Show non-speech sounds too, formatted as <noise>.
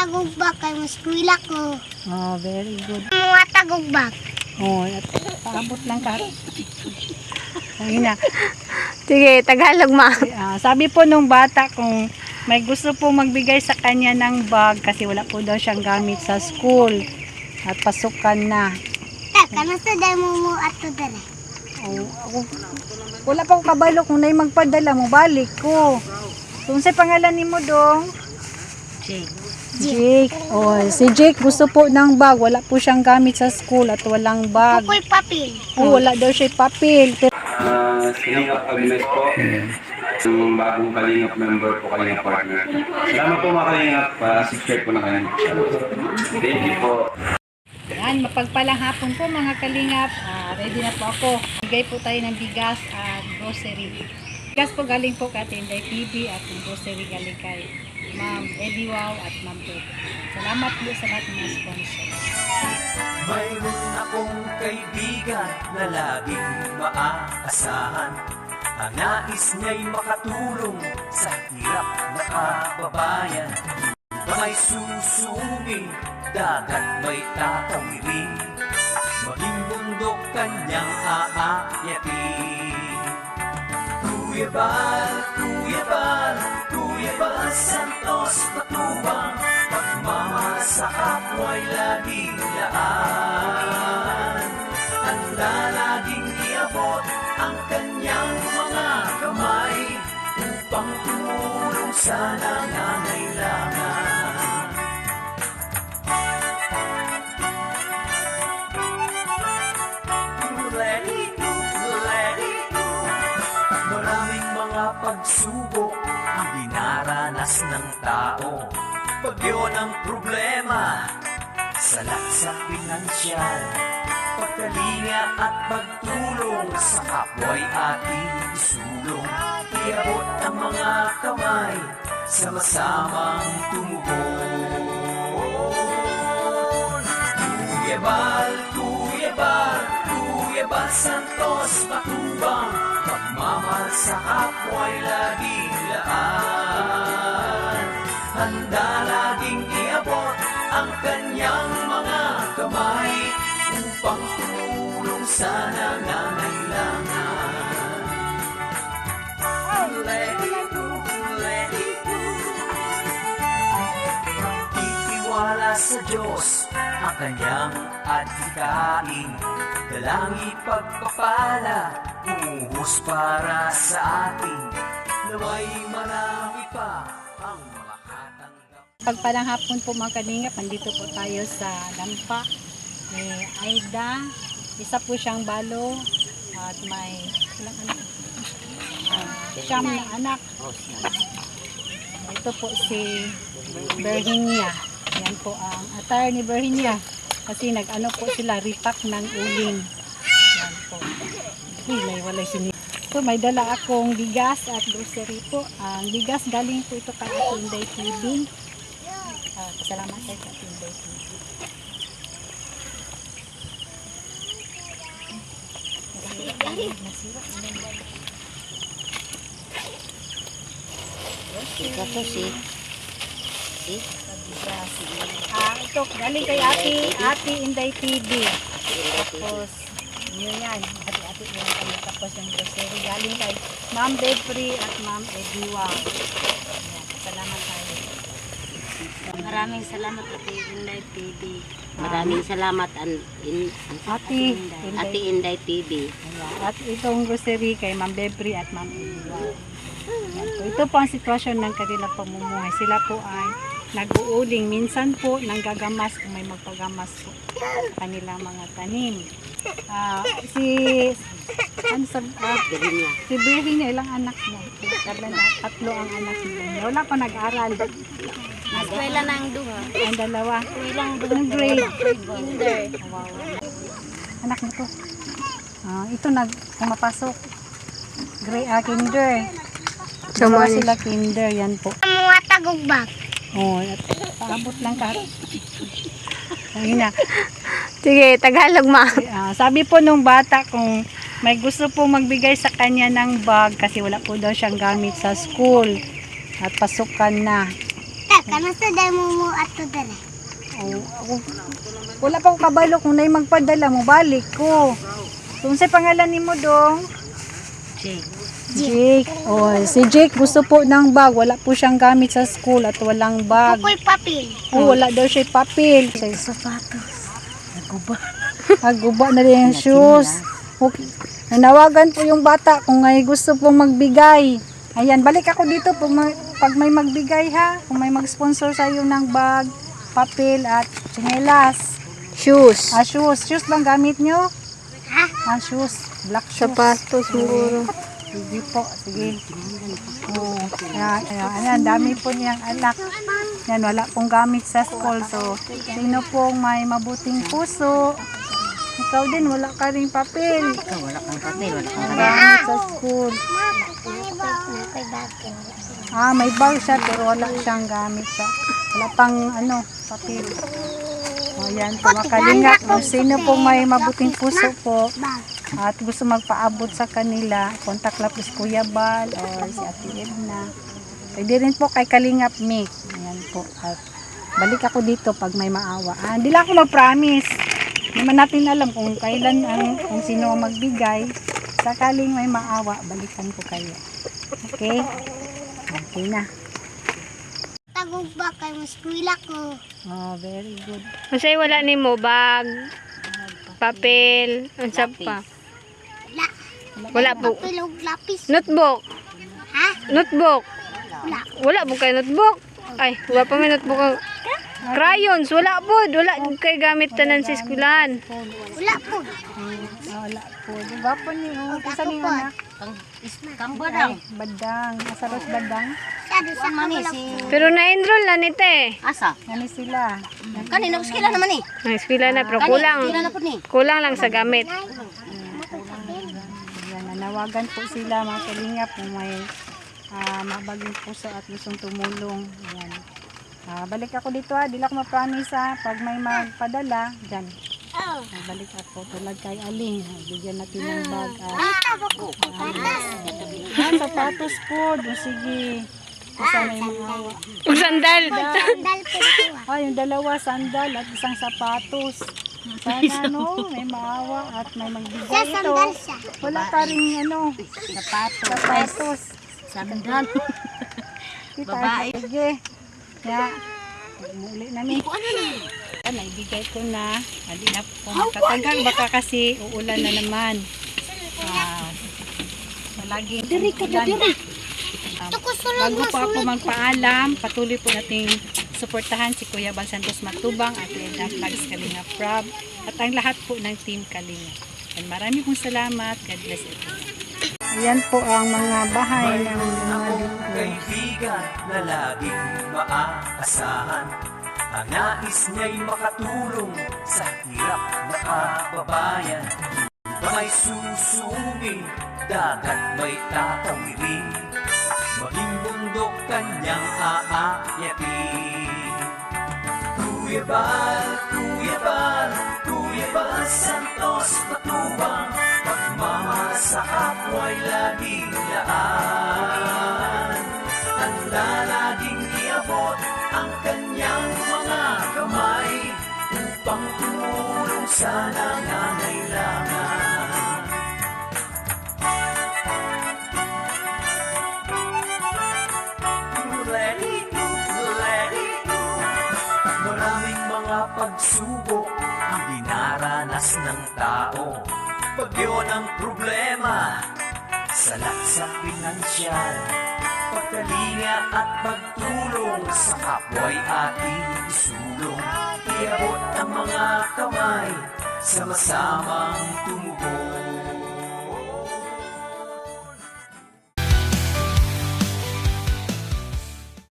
tagugbak kay muskwila ko. Oh, very good. Mga tagugbak. Oh, at paabot lang ka. Ayun na. Sige, Tagalog ma. Ah, sabi po nung bata kung may gusto po magbigay sa kanya ng bag kasi wala po daw siyang gamit sa school at pasukan na. Taka, nasa demo mo ato dala. Oh, ako, wala pa ko kabalo kung na'y magpadala mo, balik ko. Kung sa pangalan ni mo dong? Jake. Jake. Oh, si Jake gusto po ng bag. Wala po siyang gamit sa school at walang bag. Ako'y papel. Oh, wala daw siya papel. Pero, Uh, Kalingap Agnes po. Yung bagong Kalingap member po Kalingap partner. Salamat po mga Kalingap. Uh, subscribe po na kayo. Thank you po. yan, mapagpalang hapon po mga kalingap. Ah, ready na po ako. Bigay po tayo ng bigas at grocery. Bigas po galing po kay Tinday TV at grocery galing kay Ma'am Eddie Wow at Ma'am Beth. Salamat po sa lahat ng sponsors. Mayroon akong kaibigan na laging maaasahan Ang nais niya'y makatulong sa hirap na kababayan May susumi, dagat may tatawirin Maging bundok kanyang aayatin Kuya Bal, Kuya Bal, Bal Santos Patubang Pagmamahal sa kapwa'y laging laan Handa laging iabot ang kanyang mga kamay Upang tumulong sa nangangailangan Let it go, let. Maraming mga pagsubok ng tao. Bagyo ng problema, salat sa pinansyal. Pagkalinga at pagtulong sa kapwa'y ating isulong. Iabot ang mga kamay, sama-samang tumugon. Kuya Bal, Kuya Bal, Kuya Bal Santos Matubang Pagmamahal sa kapwa'y laging laan tumulong sa nangangailangan Let it go, let it go Itiwala sa Diyos ang kanyang adhikain. Dalangi pagpapala, umuhos para sa atin. Naway marami pa ang makatanggap Pagpalang hapon po mga kalingap, nandito po tayo sa Lampa. May Aida, isa po siyang balo at may ilang anak? Na anak. Ito po si Virginia. Yan po ang attire ni Virginia. Kasi nag-ano po sila, repack ng uling. Yan po. Hilay, walay sini. So, may dala akong bigas at grocery po. Ang bigas galing po ito kay Atinday TV. Ah, salamat sa Atinday TV. Ito to si. Si. Ah, ito galing kay Ate, Ate Inday TV. Tapos, yun yan. Ate-ate yun kami. Tapos yung grocery galing kay Ma'am Bedfree at Ma'am Ediwa. Salamat tayo. Maraming salamat Ate Inday TV. Maraming salamat an, in, Ate, Ate Inday TV. Ayan. At itong grocery kay Ma'am Bedfree at Ma'am po. Ito po ang sitwasyon ng kanilang pamumuhay. Sila po ay nag-uuling. Minsan po nanggagamas kung may magpagamas po sa kanilang mga tanim. Ah, si ano sa Virginia. si Virginia ilang anak niya? Tatlo ang anak niya. Wala pa nag-aral. Eskwela na ang duha. Ang dalawa. Ilang Anong grade? Kinder. Wow. Anak mo to. Ah, ito nag pumapasok. Gray ah, kinder. Dalawa sila kinder, yan po. Mga tagugbak. Oh, at paabot lang ka. Ayun na. Sige, Tagalog ma. Ah, sabi po nung bata kung may gusto po magbigay sa kanya ng bag kasi wala po daw siyang gamit sa school at pasukan na. taka na sa demo mo ato dere. Oh, ako, wala pa ko kabalo kung na'y magpadala mo, balik ko. Kung sa pangalan ni mo dong? Jake. Jake. Oh, si Jake gusto po ng bag. Wala po siyang gamit sa school at walang bag. Ako'y papel. Oh, wala daw siya papel. Sa Sapatos. Naguba. <laughs> Aguba na rin yung shoes. Okay. Nanawagan po yung bata kung may gusto pong magbigay. Ayan, balik ako dito pag may, pag may magbigay ha. Kung may mag-sponsor sa iyo ng bag, papel at tsinelas. Shoes. Ah, shoes. Shoes bang gamit nyo? Ha? Ah, shoes. Black shoes. Sapatos siguro. Sige po, sige. Oh, yan, yan, ayan, dami po niyang anak. Yan, wala pong gamit sa school. So, sino pong may mabuting puso? Ikaw din, wala ka rin papel. Ikaw, wala kang papel, wala kang Ang gamit sa school. Ah, may bag siya, pero wala siyang gamit sa, wala pang, ano, papel. O, yan po, makalingap. Kung sino pong may mabuting puso po, Bag. At gusto magpaabot sa kanila, contact lang po si Kuya Bal or si Ate Edna. Pwede rin po kay Kalingap Mick. Ayan po. At balik ako dito pag may maawa. Ah, hindi lang ako mag-promise. Hindi man natin alam kung kailan ang kung sino ang magbigay. Sakaling may maawa, balikan ko kayo. Okay? Okay na. Tagog bag kay mo eskwela ko. Oh, very good. Masay wala ni mo bag, papel, unsa pa. Wala. Po. Lapis. Notebook. Ha? Notebook. Wala. Wala po kay notebook. Ay, wala pa may notebook. Crayons, wala po. Wala kay gamit tanan sa eskwelahan. Wala po. Wala po. Di ba po ni oh, isa ni anak? Pang kamba daw. Badang. Asaros badang. Si... Pero na-enroll na ni te. Asa? Yan sila. Kanina, uskila naman eh. Eskwela na, pero kulang. uskila na. Kulang lang sa gamit. Nanawagan po sila mga kalingap kung may ah, mabaging puso at gustong tumulong. Yan. Ah, balik ako dito ha, di lang ako ma-promise ha. Pag may magpadala, dyan. Ah, balik ako tulad kay Aling. Ah, Bigyan natin ng bag. Ah, ko? Ah, sapatos po. Doon sige. Isa may maawa. Ug sandal. Sandal po ko. Ah, yung dalawa sandal at isang sapatos. Sana no, may maawa at may magbigay ito. sandal siya. Wala ka rin ano, Sapato. sapatos. Sandal. <laughs> Kita, Babae. Sige. Ya. Muli na ni. Ah, naibigay ko na. Hindi na po magtatagal. Baka kasi uulan na naman. Ah, palagi. Diri ka diri. Ito ko Bago po ako magpaalam, patuloy po nating suportahan si Kuya Bal Santos Matubang at Edna Flags Kalinga Prab at ang lahat po ng Team Kalinga. And marami pong salamat. God bless everyone. Ayan po ang mga bahay ng mga. Kaibigan na laging maaasahan Ang nais niya'y makatulong sa hirap na kababayan Ba may susumi, dagat may tatawirin Maging bundok kanyang aakyatin Kuya Bal, Kuya Bal, Kuya Bal Santos Matubang Pagmamahal sa kapwa'y laging laan Handa laging iabot ang kanyang mga kamay Upang tumulong sa pagsubok ang dinaranas ng tao. Pag yun ang problema, sa pinansyal. Pagkalinga at pagtulong sa kapwa'y ating isulong. Iabot ang mga kamay, sama-samang tumulong